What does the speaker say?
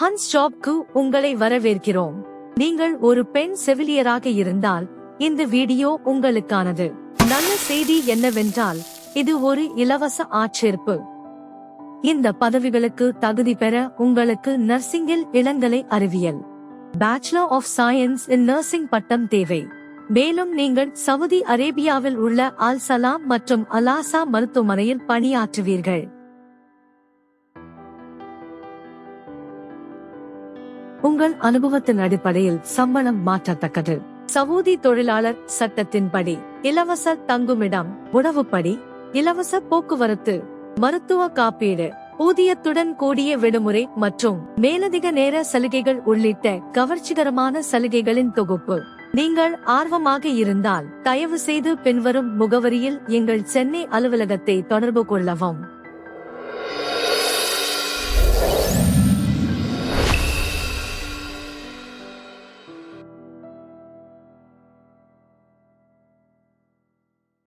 ஹன்ஸ் ஜாப்க்கு உங்களை வரவேற்கிறோம். நீங்கள் ஒரு பெண் செவிலியராக இருந்தால் இந்த வீடியோ உங்களுக்கானது. நல்ல செய்தி என்னவென்றால் இது ஒரு இலவச ஆட்சேர்ப்பு. இந்த பதவிகளுக்கு தகுதி பெற உங்களுக்கு நர்சிங்கில் இளங்கலை அறிவியல். Bachelor of science in nursing பட்டம் தேவை. மேலும் நீங்கள் சவுதி அரேபியாவில் உள்ள அல் சலாம் மற்றும் அலாசா மருத்துவமனையில் பணியாற்றுவீர்கள். உங்கள் அனுபவத்தின் அடிப்படையில் சம்பளம் மாற்றத்தக்கது. சவூதி தொழிலாளர் சட்டத்தின்படி இலவச தங்குமிடம் உணவுப்படி இலவச போக்குவரத்து மருத்துவ காப்பீடு ஊதியத்துடன் கூடிய விடுமுறை மற்றும் மேலதிக நேர சலுகைகள் உள்ளிட்ட கவர்ச்சிகரமான சலுகைகளின் தொகுப்பு. நீங்கள் ஆர்வமாக இருந்தால் தயவு செய்து பின்வரும் முகவரியில் எங்கள் சென்னை அலுவலகத்தை தொடர்பு கொள்ளவும்.